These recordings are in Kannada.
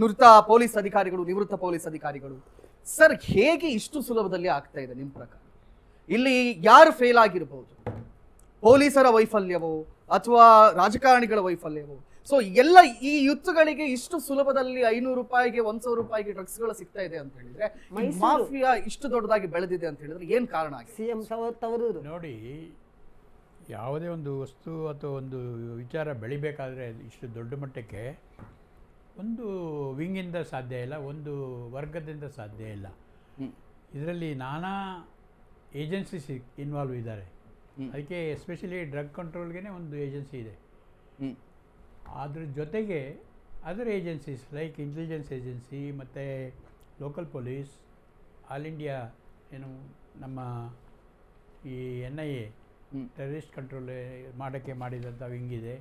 ನುರಿತ ಪೊಲೀಸ್ ಅಧಿಕಾರಿಗಳು ನಿವೃತ್ತ ಪೊಲೀಸ್ ಅಧಿಕಾರಿಗಳು. ಸರ್ ಹೇಗೆ ಇಷ್ಟು ಸುಲಭದಲ್ಲಿ ಆಗ್ತಾ ಇದೆ ನಿಮ್ಮ ಪ್ರಕಾರ? ಇಲ್ಲಿ ಯಾರು ಫೇಲ್ ಆಗಿರ್ಬೋದು? ಪೊಲೀಸರ ವೈಫಲ್ಯವೋ ಅಥವಾ ರಾಜಕಾರಣಿಗಳ ವೈಫಲ್ಯವೋ? ಸೊ ಎಲ್ಲ ಈ ಯುತ್ತುಗಳಿಗೆ ಇಷ್ಟು ಸುಲಭದಲ್ಲಿ ಐನೂರು ರೂಪಾಯಿಗೆ ಒಂದ್ ಸಾವಿರ ರೂಪಾಯಿಗೆ ಡ್ರಗ್ಸ್ಗಳು ಸಿಗ್ತಾ ಇದೆ ಅಂತ ಹೇಳಿದ್ರೆ ಮಾಫಿಯಾ ಇಷ್ಟು ದೊಡ್ಡದಾಗಿ ಬೆಳೆದಿದೆ ಅಂತ ಹೇಳಿದ್ರೆ ಏನ್ ಕಾರಣ ಆಗಿದೆ? ಸಿ ಎಂ ತವರೂರು. ನೋಡಿ ಯಾವುದೇ ಒಂದು ವಸ್ತು ಅಥವಾ ಒಂದು ವಿಚಾರ ಬೆಳಿಬೇಕಾದ್ರೆ ಇಷ್ಟು ದೊಡ್ಡ ಮಟ್ಟಕ್ಕೆ ಒಂದು ವಿಂಗಿಂದ ಸಾಧ್ಯ ಇಲ್ಲ ಒಂದು ವರ್ಗದಿಂದ ಸಾಧ್ಯ ಇಲ್ಲ. ಇದರಲ್ಲಿ ನಾನಾ ಏಜೆನ್ಸೀಸ್ ಇನ್ವಾಲ್ವ್ ಇದ್ದಾರೆ. ಅದಕ್ಕೆ ಎಸ್ಪೆಷಲಿ ಡ್ರಗ್ ಕಂಟ್ರೋಲ್ಗೆ ಒಂದು ಏಜೆನ್ಸಿ ಇದೆ. ಅದ್ರ ಜೊತೆಗೆ other agencies like intelligence agency ಮತ್ತು ಲೋಕಲ್ ಪೊಲೀಸ್ ಆಲ್ ಇಂಡಿಯಾ ಏನು ನಮ್ಮ ಈ N I A. Terrorist control ಮಾಡೋಕ್ಕೆ ಮಾಡಿದಂಥ ವಿಂಗಿದೆ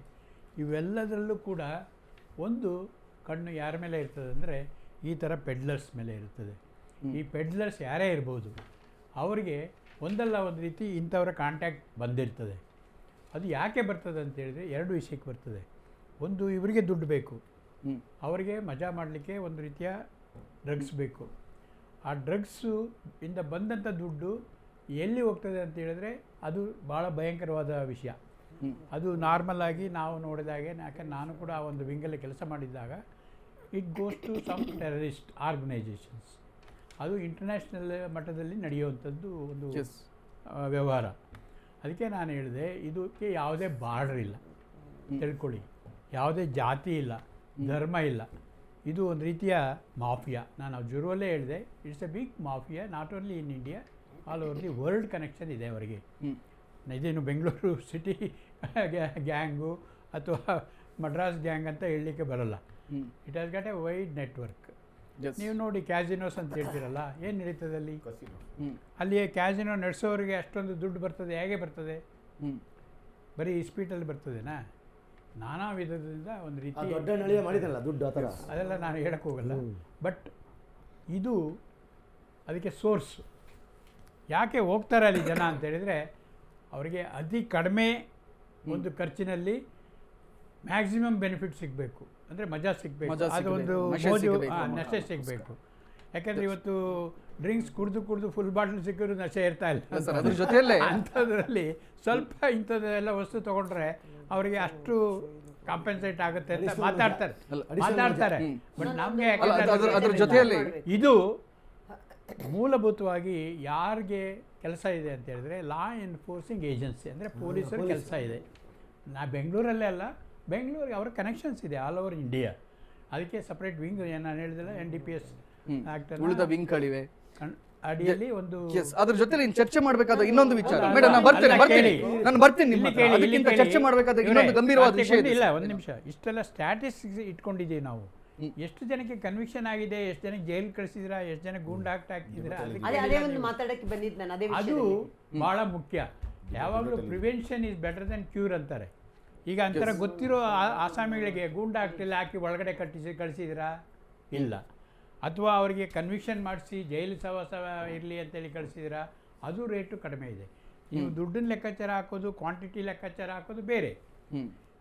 ಇವೆಲ್ಲದರಲ್ಲೂ ಕೂಡ ಒಂದು ಕಣ್ಣು ಯಾರ ಮೇಲೆ ಇರ್ತದೆ ಅಂದರೆ ಈ ಥರ ಪೆಡ್ಲರ್ಸ್ ಮೇಲೆ ಇರ್ತದೆ. ಈ ಪೆಡ್ಲರ್ಸ್ ಯಾರೇ ಇರ್ಬೋದು ಅವರಿಗೆ ಒಂದಲ್ಲ ಒಂದು ರೀತಿ ಇಂಥವರ ಕಾಂಟ್ಯಾಕ್ಟ್ ಬಂದಿರ್ತದೆ. ಅದು ಯಾಕೆ ಬರ್ತದೆ ಅಂತ ಹೇಳಿದ್ರೆ ಎರಡು ವಿಷಯಕ್ಕೆ ಬರ್ತದೆ. ಒಂದು ಇವರಿಗೆ ದುಡ್ಡು ಬೇಕು. ಅವರಿಗೆ ಮಜಾ ಮಾಡಲಿಕ್ಕೆ ಒಂದು ರೀತಿಯ ಡ್ರಗ್ಸ್ ಬೇಕು. ಆ ಡ್ರಗ್ಸು ಇಂದ ಬಂದಂಥ ದುಡ್ಡು ಎಲ್ಲಿ ಹೋಗ್ತದೆ ಅಂತ ಹೇಳಿದ್ರೆ ಅದು ಭಾಳ ಭಯಂಕರವಾದ ವಿಷಯ. ಅದು ನಾರ್ಮಲ್ ಆಗಿ ನಾವು ನೋಡಿದಾಗೆ ಯಾಕಂದ್ರೆ ನಾನು ಕೂಡ ಆ ಒಂದು ವಿಂಗಲ್ಲಿ ಕೆಲಸ ಮಾಡಿದ್ದಾಗ it goes to some terrorist organisations ಅದು ಇಂಟರ್ನ್ಯಾಷನಲ್ ಮಟ್ಟದಲ್ಲಿ ನಡೆಯುವಂಥದ್ದು ಒಂದು ವ್ಯವಹಾರ. ಅದಕ್ಕೆ ನಾನು ಹೇಳಿದೆ ಇದಕ್ಕೆ ಯಾವುದೇ ಬಾರ್ಡರ್ ಇಲ್ಲ. ತಿಳ್ಕೊಳ್ಳಿ. ಯಾವುದೇ ಜಾತಿ ಇಲ್ಲ ಧರ್ಮ ಇಲ್ಲ. ಇದು ಒಂದು ರೀತಿಯ ಮಾಫಿಯಾ. ನಾನು ಜುರುವಲ್ಲೇ ಹೇಳಿದೆ it's a big mafia not only in India all over the world connection ಇದೆ ಅವರಿಗೆ. ಇದೇನು ಬೆಂಗಳೂರು ಸಿಟಿ ಗ್ಯಾಂಗು ಅಥವಾ ಮಡ್ರಾಸ್ ಗ್ಯಾಂಗ್ ಅಂತ ಹೇಳಲಿಕ್ಕೆ ಬರಲ್ಲ. It has got a wide network ನೀವು ನೋಡಿ ಕ್ಯಾಸಿನೋಸ್ ಅಂತ ಹೇಳ್ತೀರಲ್ಲ ಏನು ನಡೀತದೆ ಅಲ್ಲಿ ಅಲ್ಲಿ ಕ್ಯಾಸಿನೋ ನಡೆಸೋರಿಗೆ ಅಷ್ಟೊಂದು ದುಡ್ಡು ಬರ್ತದೆ ಹೇಗೆ ಬರ್ತದೆ? ಬರೀ ಇಸ್ಪೀಟಲ್ಲಿ ಬರ್ತದೇನಾ? ನಾನಾ ವಿಧದಿಂದ ಒಂದು ಆ ರೀತಿ ದೊಡ್ಡ ಅದೆಲ್ಲ ನಾನು ಹೇಳಕ್ಕೆ ಹೋಗಲ್ಲ. ಬಟ್ ಇದು ಅದಕ್ಕೆ ಸೋರ್ಸ್ ಯಾಕೆ ಹೋಗ್ತಾರೆ ಅಲ್ಲಿ ಜನ ಅಂತ ಹೇಳಿದರೆ ಅವರಿಗೆ ಅತಿ ಕಡಿಮೆ ಒಂದು ಖರ್ಚಿನಲ್ಲಿ ಮ್ಯಾಕ್ಸಿಮಮ್ ಬೆನಿಫಿಟ್ ಸಿಗಬೇಕು. ಅಂದರೆ ಮಜಾ ಸಿಗಬೇಕು. ಒಂದು ಮೋಜು ನಶೆ ಸಿಗಬೇಕು. ಯಾಕಂದರೆ ಇವತ್ತು ಡ್ರಿಂಕ್ಸ್ ಕುಡಿದು ಕುಡಿದು ಫುಲ್ ಬಾಟ್ಲ್ ಸಿಕ್ಕಿದ್ರು ನಶೆ ಇರ್ತಾ ಇಲ್ಲ. ಸರ್ ಅದ್ರ ಜೊತೆಯಲ್ಲೇ ಅಂಥದ್ರಲ್ಲಿ ಸ್ವಲ್ಪ ಇಂಥದ್ದೆಲ್ಲ ವಸ್ತು ತಗೊಂಡ್ರೆ ಅವರಿಗೆ ಅಷ್ಟು ಕಾಂಪೆನ್ಸೇಟ್ ಆಗುತ್ತೆ ಅಂತ ಮಾತಾಡ್ತಾರೆ. ಮಾತಾಡ್ತಾರೆ. ಬಟ್ ನಮಗೆ ಅದ್ರ ಜೊತೆಯಲ್ಲಿ ಇದು ಮೂಲಭೂತವಾಗಿ ಯಾರಿಗೆ ಕೆಲಸ ಇದೆ ಅಂತ ಹೇಳಿದ್ರೆ ಲಾ ಎನ್ಫೋರ್ಸಿಂಗ್ ಏಜೆನ್ಸಿ ಅಂದರೆ ಪೊಲೀಸರ ಕೆಲಸ ಇದೆ. ನಾ ಬೆಂಗಳೂರಲ್ಲೇ ಅಲ್ಲ ಬೆಂಗಳೂರಿಗೆ ಅವರ ಕನೆಕ್ಷನ್ಸ್ ಇದೆ ಆಲ್ ಓವರ್ ಇಂಡಿಯಾ ಅದಕ್ಕೆ ಸಪ್ರೇಟ್ ವಿಂಗ್ ನಾನು ಹೇಳಿದಿಲ್ಲ ಎನ್ ಡಿ ಪಿ ಎಸ್ ಉಳಿದ ವಿಂಗ್ಗಳಿವೆ ಅಡಿಯಲ್ಲಿ ಒಂದು ಎಸ್ ಅದ್ರ ಜೊತೆ ಇನ್ನು ಚರ್ಚೆ ಮಾಡಬೇಕಾದ ಇನ್ನೊಂದು ವಿಚಾರ. ಮೇಡಮ್ ನಾನು ಬರ್ತೇನೆ ಬರ್ತೀನಿ. ನಾನು ಬರ್ತೀನಿ ನಿಮ್ಮ ಅದಕ್ಕಿಂತ ಚರ್ಚೆ ಮಾಡಬೇಕಾದ ಇನ್ನೊಂದು ಗಂಭೀರವಾದ ವಿಷಯ ಇಲ್ಲ ಒಂದು ನಿಮಿಷ ಇಷ್ಟೆಲ್ಲ ಸ್ಟ್ಯಾಟಿಸ್ಟಿಕ್ಸ್ ಇಟ್ಕೊಂಡಿದ್ದೀವಿ ನಾವು. ಎಷ್ಟು ಜನಕ್ಕೆ ಕನ್ವಿಕ್ಷನ್ ಆಗಿದೆ ಎಷ್ಟು ಜನಕ್ಕೆ ಜೈಲ್ ಕಳಿಸಿದಿರಾ ಎಷ್ಟು ಜನ ಗೂಂಡ್ ಅದೇ ಅದೇ ಒಂದು ಮಾತಾಡಕ್ಕೆ ಬಂದಿದ್ದು ನಾನು ಅದೇ ಬಹಳ ಮುಖ್ಯ. ಯಾವಾಗಲೂ prevention is better than cure ಅಂತಾರೆ. ಈಗ ಅಂತರ ಗೊತ್ತಿರೋ ಆಸಾಮಿಗಳಿಗೆ ಗೂಂಡಾ ಆಗ್ತಿಲ್ಲ ಹಾಕಿ ಒಳಗಡೆ ಕಟ್ಟಿಸಿ ಕಳಿಸಿದಿರಾ? ಇಲ್ಲ. ಅಥವಾ ಅವರಿಗೆ ಕನ್ವಿಕ್ಷನ್ ಮಾಡಿಸಿ ಜೈಲು ಸವಾಸ ಇರಲಿ ಅಂತೇಳಿ ಕಳಿಸಿದಿರಾ? ಅದು ರೇಟು ಕಡಿಮೆ ಇದೆ. ನೀವು ದುಡ್ಡಿನ ಲೆಕ್ಕಾಚಾರ ಹಾಕೋದು ಕ್ವಾಂಟಿಟಿ ಲೆಕ್ಕಾಚಾರ ಹಾಕೋದು ಬೇರೆ.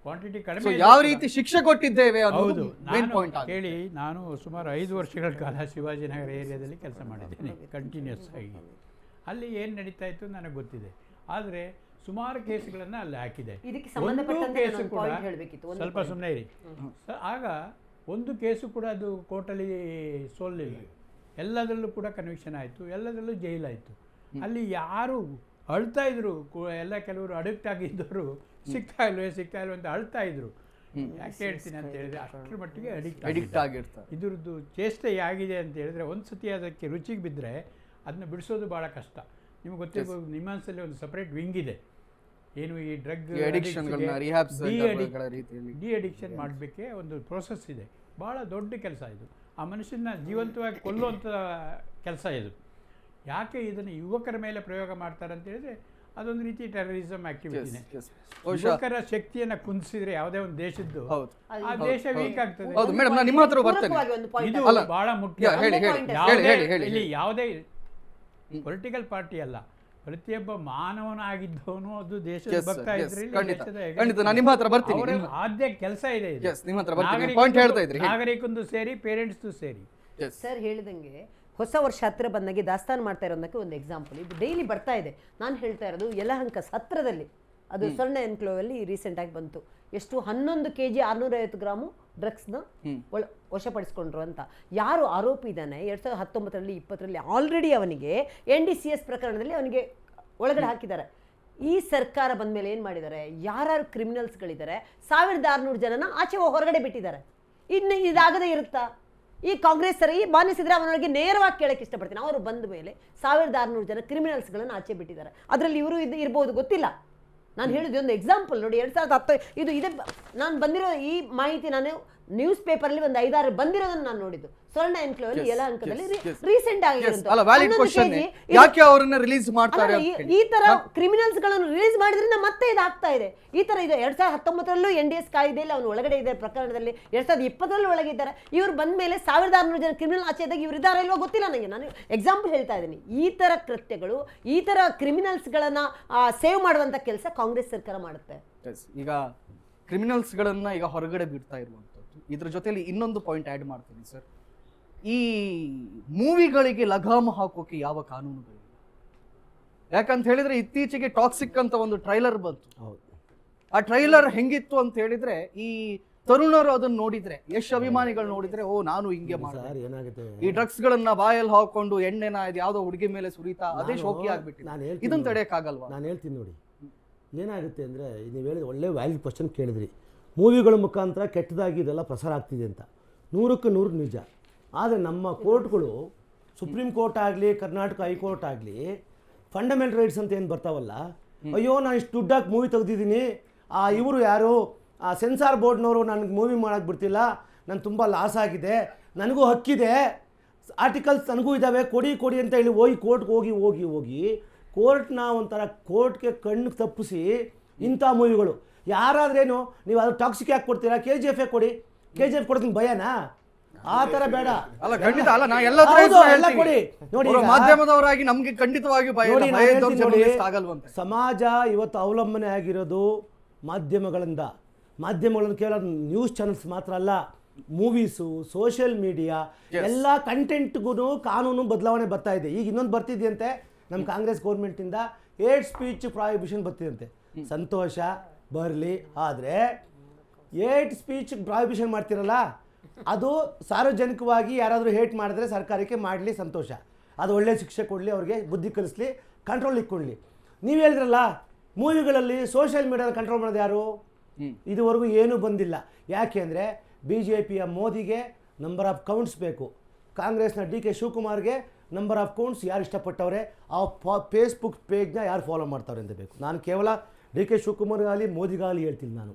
ಕ್ವಾಂಟಿಟಿ ಕಡಿಮೆ ಯಾವ ರೀತಿ ಶಿಕ್ಷೆ ಕೊಟ್ಟಿದ್ದೇವೆ ಹೌದು. ನಾನು ಕೇಳಿ ನಾನು ಸುಮಾರು ಐದು ವರ್ಷಗಳ ಕಾಲ ಶಿವಾಜಿನಗರ ಏರಿಯಾದಲ್ಲಿ ಕೆಲಸ ಮಾಡಿದ್ದೇನೆ ಕಂಟಿನ್ಯೂಸ್ ಆಗಿ. ಅಲ್ಲಿ ಏನು ನಡೀತಾ ಇತ್ತು ನನಗೆ ಗೊತ್ತಿದೆ. ಆದರೆ ಸುಮಾರು ಕೇಸ್ಗಳನ್ನು ಅಲ್ಲಿ ಹಾಕಿದೆ. ಇದಕ್ಕೆ ಒಂದು ಸಂಬಂಧಪಟ್ಟಂತೆ ಕೇಸು ಕೂಡ ಸ್ವಲ್ಪ ಸುಮ್ಮನೆ ಇರಿ. ಸ- ಆಗ ಒಂದು ಕೇಸು ಕೂಡ ಅದು ಕೋರ್ಟಲ್ಲಿ ಸೋಲಿಲ್ಲ. ಎಲ್ಲದರಲ್ಲೂ ಕೂಡ ಕನ್ವಿಕ್ಷನ್ ಆಯಿತು ಎಲ್ಲದರಲ್ಲೂ ಜೈಲಾಯಿತು ಅಲ್ಲಿ ಯಾರು ಅಳ್ತಾ ಇದ್ರು ಎಲ್ಲ ಕೆಲವರು ಅಡಿಕ್ಟ್ ಆಗಿದ್ದವರು ಸಿಗ್ತಾ ಇಲ್ವೇ ಸಿಗ್ತಾ ಇಲ್ವ ಅಂತ ಅಳ್ತಾ ಇದ್ರು. ಯಾಕೆ ಹೇಳ್ತೀನಿ ಅಂತ ಹೇಳಿದ್ರೆ ಅಷ್ಟರ ಮಟ್ಟಿಗೆ ಅಡಿಕ್ಟ್ ಅಡಿಕ್ಟ್ ಆಗಿರ್ತಾರೆ. ಇದ್ರದ್ದು ಚೇಷ್ಟೆ ಆಗಿದೆ ಅಂತ ಹೇಳಿದ್ರೆ ಒಂದು ಸತಿ ಅದಕ್ಕೆ ರುಚಿಗೆ ಬಿದ್ದರೆ ಅದನ್ನ ಬಿಡಿಸೋದು ಭಾಳ ಕಷ್ಟ. ನಿಮ್ಗೆ ಗೊತ್ತಿರ್ಬೋದು ನಿಮ್ಮಾನ್ಸಲ್ಲಿ ಒಂದು ಸಪ್ರೇಟ್ ವಿಂಗ್ ಇದೆ. ಏನು ಈ ಡ್ರಗ್ ಅಡಿಕ್ಷನ್. ಡಿ ಅಡಿಕ್ಷನ್ ಮಾಡಬೇಕೆ ಒಂದು ಪ್ರೋಸೆಸ್ ಇದೆ. ಭಾಳ ದೊಡ್ಡ ಕೆಲಸ ಇದು. ಆ ಮನುಷ್ಯನ ಜೀವಂತವಾಗಿ ಕೊಲ್ಲುವಂಥ ಕೆಲಸ ಇದು. ಯಾಕೆ ಇದನ್ನು ಯುವಕರ ಮೇಲೆ ಪ್ರಯೋಗ ಮಾಡ್ತಾರೆ ಅಂತ ಹೇಳಿದ್ರೆ ಅದೊಂದು ರೀತಿ ಟೆರರಿಸಮ್ ಆಕ್ಟಿವಿಟಿನೇ ಯುವಕರ ಶಕ್ತಿಯನ್ನು ಕುಂದಿಸಿದ್ರೆ ಯಾವುದೇ ಒಂದು ದೇಶದ್ದು ಹೌದು. ಆ ದೇಶ ವೀಕ್ ಆಗ್ತದೆ. ಇದು. ಬಹಳ ಮುಖ್ಯ. ಇಲ್ಲಿ ಯಾವುದೇ ಪೊಲಿಟಿಕಲ್ ಪಾರ್ಟಿ ಅಲ್ಲ. ಪ್ರತಿಯೊಬ್ಬ ಮಾನವನಾಗಿದ್ದವನು ಅದು ದೇಶದ. ಭಕ್ತ ಇದ್ರೆ ಖಂಡಿತ. ನಾನು ನಿಮ್ಮ ಹತ್ರ ಬರ್ತೀನಿ. ಅವರ ಆದ್ಯ ಕೆಲಸ ಇದೆ ಹತ್ರ. ನಾಗರಿಕಂದು- ಹೇಳ್ತಾ ಇದ್ರಿ, ನಾಗರಿಕಂದು ಸೇರಿ ಪೇರೆಂಟ್ಸ್ದು ಸೇರಿ. ಸರ್ ಹೇಳಿದಂಗೆ ಹೊಸ ವರ್ಷ ಹತ್ತಿರ ಬಂದಾಗೆ ದಾಸ್ತಾನು ಮಾಡ್ತಾ ಇರೋದಕ್ಕೆ ಒಂದು ಎಕ್ಸಾಂಪಲ್ ಇದು ಡೈಲಿ ಬರ್ತಾ ಇದೆ. ನಾನು ಹೇಳ್ತಾ ಇರೋದು ಯಲಹಂಕ ಹತ್ರದಲ್ಲಿ ಅದು ಸ್ವರ್ಣ ರೀಸೆಂಟ್ ಆಗಿ ಬಂತು. ಎಷ್ಟು ಹನ್ನೊಂದು ಕೆ ಜಿ ಆರ್ನೂರೈವತ್ತು ಗ್ರಾಮು ಡ್ರಗ್ಸ್ನ ಒಳ ವಶಪಡಿಸ್ಕೊಂಡ್ರು ಅಂತ. ಯಾರು ಆರೋಪಿ ಇದ್ದಾನೆ ಎರಡ್ ಸಾವಿರದ ಹತ್ತೊಂಬತ್ತರಲ್ಲಿ ಇಪ್ಪತ್ತರಲ್ಲಿ ಆಲ್ರೆಡಿ ಅವನಿಗೆ ಎನ್ ಡಿ ಸಿ ಎಸ್ ಪ್ರಕರಣದಲ್ಲಿ ಅವನಿಗೆ ಒಳಗಡೆ ಹಾಕಿದ್ದಾರೆ. ಈ ಸರ್ಕಾರ ಬಂದ ಮೇಲೆ ಏನು ಮಾಡಿದ್ದಾರೆ? ಕ್ರಿಮಿನಲ್ಸ್ ಕ್ರಿಮಿನಲ್ಸ್ಗಳಿದ್ದಾರೆ ಸಾವಿರದ ಆರುನೂರು ಜನನ ಆಚೆ ಹೊರಗಡೆ ಬಿಟ್ಟಿದ್ದಾರೆ. ಇನ್ನು ಇದಾಗದೇ ಇರುತ್ತಾ? ಈ ಕಾಂಗ್ರೆಸ್ ಸರ್ ಈ ಮಾನ್ಯ ಸಿದ್ದರಾಮಯ್ಯನವರಿಗೆ ನೇರವಾಗಿ ಕೇಳಕ್ಕೆ ಇಷ್ಟಪಡ್ತೀನಿ. ಅವರು ಬಂದ ಮೇಲೆ ಸಾವಿರದ ಆರುನೂರು ಜನ ಕ್ರಿಮಿನಲ್ಸ್ಗಳನ್ನು ಆಚೆ ಬಿಟ್ಟಿದ್ದಾರೆ. ಅದರಲ್ಲಿ ಇವರು ಇದು ಇರ್ಬೋದು ಗೊತ್ತಿಲ್ಲ. ನಾನು ಹೇಳಿದ್ದು ಒಂದು ಎಕ್ಸಾಂಪಲ್ ನೋಡಿ ಎರಡು ಸಾವಿರದ ಹತ್ತು ಇದು ಇದೇ ನಾನು ಬಂದಿರೋ ಈ ಮಾಹಿತಿ ನಾನು ನ್ಯೂಸ್ ಪೇಪರ್ ಅಲ್ಲಿ ಒಂದು ಐದಾರು ಬಂದಿರೋದನ್ನ ನಾನು ನೋಡಿದ್ದು. ಸ್ವರ್ಣ ಎನ್ಕ್ಲೋವಲ್ಲಿ ಎಲ್ಲ ಅಂಕದಲ್ಲಿ. ರೀಸೆಂಟ್ ಯಾಕೆ ಅವರನ್ನ ರಿಲೀಸ್ ಮಾಡ್ತಾರೆ ಅಂತ ಈ- ತರ ಕ್ರಿಮಿನಲ್ಸ್ಗಳನ್ನು ರಿಲೀಸ್ ಮಾಡಿದ್ರಿಂದ ಮತ್ತೆ ಇದಾಗ್ತಾ ಇದೆ. ಈ ತರ ಇದೆ ಎರಡ್ ಸಾವಿರದ ಹತ್ತೊಂಬತ್ತರಲ್ಲೂ ಎನ್ ಡಿ ಎಸ್ ಕಾಯ್ದೆಯಲ್ಲಿ ಅವನು ಒಳಗಡೆ ಇದೆ ಪ್ರಕರಣದಲ್ಲಿ. ಎರಡ್ ಸಾವಿರದ ಇಪ್ಪತ್ತರಲ್ಲಿ ಒಳಗಿದ್ದಾರೆ ಇವ್ರು ಬಂದ ಮೇಲೆ ಸಾವಿರದ ಆರುನೂರು ಜನ ಕ್ರಿಮಿನಲ್ ಆಚೆ ಇದ್ದಾಗ ಇವ್ರು ಇದ್ದಾರಾ ಇಲ್ವೋ ಗೊತ್ತಿಲ್ಲ ನನಗೆ ನಾನು ಎಕ್ಸಾಂಪಲ್ ಹೇಳ್ತಾ ಇದ್ದೀನಿ. ಈ ತರ ಕೃತ್ಯಗಳು ಈ ತರ ಕ್ರಿಮಿನಲ್ಸ್ ಕ್ರಿಮಿನಲ್ಸ್ಗಳನ್ನ ಸೇವ್ ಮಾಡುವಂತ ಕೆಲಸ ಕಾಂಗ್ರೆಸ್ ಸರ್ಕಾರ ಮಾಡುತ್ತೆ. ಈಗ ಈಗ ಕ್ರಿಮಿನಲ್ಸ್ಗಳನ್ನ ಈಗ ಹೊರಗಡೆ ಬಿಡ್ತಾ ಇರುವಂಥದ್ದು. ಇದ್ರ ಜೊತೆಯಲ್ಲಿ ಇನ್ನೊಂದು ಪಾಯಿಂಟ್ ಆ್ಯಡ್ ಮಾಡ್ತೀನಿ ಸರ್ ಈ ಮೂವಿಗಳಿಗೆ ಲಗಾಮ ಹಾಕೋಕೆ ಯಾವ ಕಾನೂನುಗಳಿಲ್ಲ. ಯಾಕಂತ ಹೇಳಿದ್ರೆ ಇತ್ತೀಚೆಗೆ ಟಾಕ್ಸಿಕ್ ಅಂತ ಒಂದು ಟ್ರೈಲರ್ ಬಂತು. ಹೌದು. ಆ ಟ್ರೈಲರ್ ಹೆಂಗಿತ್ತು ಅಂತ ಹೇಳಿದ್ರೆ ಈ ತರುಣರು ಅದನ್ನ ನೋಡಿದ್ರೆ ಯಶ್ ಅಭಿಮಾನಿಗಳು ನೋಡಿದ್ರೆ ಓ ನಾನು ಹಿಂಗೆ ಏನಾಗುತ್ತೆ? ಈ ಡ್ರಗ್ಸ್ ಗಳನ್ನ ಬಾಯಲ್ಲಿ ಹಾಕೊಂಡು ಎಣ್ಣೆನ ಇದು ಯಾವ್ದೋ ಹುಡುಗಿ ಮೇಲೆ ಸುರಿತಾ ಅದೇ ಶೋಕಿ ಆಗ್ಬಿಟ್ಟಿದೆ. ಇದನ್ನ. ತಡೆಯಕ್ಕಾಗಲ್ವಾ ನಾನು ಹೇಳ್ತೀನಿ ನೋಡಿ. ಏನಾಗುತ್ತೆ ಅಂದರೆ ನೀವು ಹೇಳಿದ ಒಳ್ಳೆ ವ್ಯಾಲ್ಯೂ ಕ್ವಶನ್ ಕೇಳಿದ್ರಿ. ಮೂವಿಗಳ ಮುಖಾಂತರ ಕೆಟ್ಟದಾಗಿ ಇದೆಲ್ಲ ಪ್ರಸಾರ ಆಗ್ತಿದೆ ಅಂತ. ನೂರಕ್ಕೆ ನೂರು ನಿಜ. ಆದರೆ ನಮ್ಮ ಕೋರ್ಟ್ಗಳು ಸುಪ್ರೀಂ ಕೋರ್ಟ್ ಆಗಲಿ ಕರ್ನಾಟಕ ಹೈಕೋರ್ಟ್ ಆಗಲಿ ಫಂಡಮೆಂಟಲ್ ರೈಟ್ಸ್ ಅಂತ ಏನು ಬರ್ತಾವಲ್ಲ? ಅಯ್ಯೋ ನಾನು ಇಷ್ಟು ದುಡ್ಡಾಗಿ ಮೂವಿ ತೆಗೆದಿದ್ದೀನಿ. ಆ ಇವರು ಯಾರು ಆ ಸೆನ್ಸಾರ್ ಬೋರ್ಡ್ನವರು ನನಗೆ ಮೂವಿ ಮಾಡೋಕ್ಕೆ ಬಿಡ್ತಿಲ್ಲ. ನಾನು ತುಂಬ ಲಾಸ್ ಆಗಿದೆ. ನನಗೂ ಹಕ್ಕಿದೆ. ಆರ್ಟಿಕಲ್ಸ್ ನನಗೂ ಇದ್ದಾವೆ ಕೊಡಿ ಕೊಡಿ ಅಂತ ಹೇಳಿ ಹೋಗಿ ಕೋರ್ಟ್ಗೆ ಹೋಗಿ ಹೋಗಿ ಹೋಗಿ ಕೋರ್ಟ್ನ ಒಂಥರ ಕೋರ್ಟ್ಗೆ ಕಣ್ಣು ತಪ್ಪಿಸಿ ಇಂಥ ಮೂವಿಗಳು. ಯಾರಾದ್ರೇನು ನೀವು ಅದು ಟಾಕ್ಸಿಕ್ ಯಾಕೆ ಕೊಡ್ತೀರಾ? ಕೆ ಜಿ ಎಫ್ ಕೊಡಿ. ಕೆ ಜಿ ಎಫ್ ಕೊಡೋದಕ್ಕೆ ಭಯನಾ? ಆ ತರ ಬೇಡ. ಅಲ್ಲ ಖಂಡಿತ ಅಲ್ಲ ನಾ ಎಲ್ಲ ಎಲ್ಲ ಕೊಡಿ. ನೋಡಿ ಮಾಧ್ಯಮದವರಾಗಿ ನಮಗೆ ಖಂಡಿತವಾಗಿ ಭಯ ನೋಡಿ, ಸಮಾಜ ಇವತ್ತು ಅವಲಂಬನೆ ಆಗಿರೋದು ಮಾಧ್ಯಮಗಳಿಂದ. ಮಾಧ್ಯಮಗಳನ್ನು ಕೇವಲ ನ್ಯೂಸ್ ಚಾನೆಲ್ಸ್ ಮಾತ್ರ ಅಲ್ಲ ಮೂವೀಸು ಸೋಷಿಯಲ್ ಮೀಡಿಯಾ ಎಲ್ಲ ಕಂಟೆಂಟ್ಗೂ ಕಾನೂನು ಬದಲಾವಣೆ ಬರ್ತಾ ಇದೆ. ಈಗ ಇನ್ನೊಂದು ಬರ್ತಿದೆಯಂತೆ ನಮ್ಮ ಕಾಂಗ್ರೆಸ್ ಗೌರ್ಮೆಂಟಿಂದ ಏಡ್ ಸ್ಪೀಚ್ ಪ್ರಾಹಿಬಿಷನ್ ಬರ್ತಿದಂತೆ ಸಂತೋಷ ಬರಲಿ. ಆದರೆ ಏಟ್ ಸ್ಪೀಚ್ ಪ್ರಾಹಿಬಿಷನ್ ಮಾಡ್ತಿರಲ್ಲ ಅದು ಸಾರ್ವಜನಿಕವಾಗಿ ಯಾರಾದರೂ ಹೇಟ್ ಮಾಡಿದ್ರೆ ಸರ್ಕಾರಕ್ಕೆ ಮಾಡಲಿ ಸಂತೋಷ. ಅದು ಒಳ್ಳೆ ಶಿಕ್ಷೆ ಕೊಡಲಿ ಅವ್ರಿಗೆ ಬುದ್ಧಿ ಕಲಿಸ್ಲಿ ಕಂಟ್ರೋಲ್ ಇಟ್ಕೊಳ್ಳಿ ನೀವು ಹೇಳಿದ್ರಲ್ಲ ಮೂವಿಗಳಲ್ಲಿ ಸೋಷಿಯಲ್ ಮೀಡಿಯಾದ ಕಂಟ್ರೋಲ್ ಮಾಡೋದು ಯಾರು? ಇದುವರೆಗೂ ಏನೂ ಬಂದಿಲ್ಲ. ಯಾಕೆ ಅಂದರೆ ಬಿ ಜೆ ಪಿಯ ಮೋದಿಗೆ ನಂಬರ್ ಆಫ್ ಕೌಂಟ್ಸ್ ಬೇಕು. ಕಾಂಗ್ರೆಸ್ನ ಡಿ ಕೆ ಶಿವಕುಮಾರ್ಗೆ ನಂಬರ್ ಆಫ್ ಕೌಂಟ್ಸ್ ಯಾರು ಇಷ್ಟಪಟ್ಟವ್ರೆ ಆ ಫೇಸ್ಬುಕ್ ಪೇಜ್ನ ಯಾರು ಫಾಲೋ ಮಾಡ್ತಾವ್ರೆ ಅಂತ ಬೇಕು. ನಾನು ಕೇವಲ ಡಿ ಕೆ ಶಿವಕುಮಾರ್ಗಾಗಲಿ ಮೋದಿಗಾಗಲಿ ಹೇಳ್ತೀನಿ ನಾನು.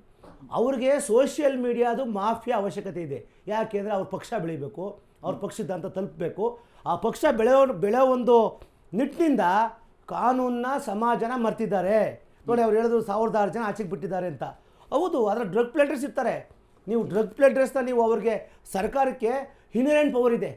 ಅವ್ರಿಗೆ ಸೋಷಿಯಲ್ ಮೀಡಿಯಾದು ಮಾಫಿಯಾ ಅವಶ್ಯಕತೆ ಇದೆ. ಯಾಕೆಂದರೆ ಅವ್ರ ಪಕ್ಷ ಬೆಳಿಬೇಕು, ಅವ್ರ ಪಕ್ಷದ ಅಂತ ತಲುಪಬೇಕು. ಆ ಪಕ್ಷ ಬೆಳೆಯೋ ಬೆಳೆಯೋ ಒಂದು ನಿಟ್ಟಿನಿಂದ ಕಾನೂನನ್ನ ಸಮಾಜನ ಮರ್ತಿದ್ದಾರೆ. ನೋಡಿ, ಅವ್ರು ಹೇಳಿದ್ರು ಸಾವಿರದ ಆರು ಜನ ಆಚೆಗೆ ಬಿಟ್ಟಿದ್ದಾರೆ ಅಂತ. ಹೌದು ಅದರ ಡ್ರಗ್ ಪ್ಲೇಟರ್ಸ್ ಇರ್ತಾರೆ. ನೀವು ಡ್ರಗ್ ಪ್ಲೇಟರ್ಸ್ನ ನೀವು ಅವ್ರಿಗೆ ಸರ್ಕಾರಕ್ಕೆ ಹಿನರೆಂಟ್ ಪವರ್ ಇದೆ.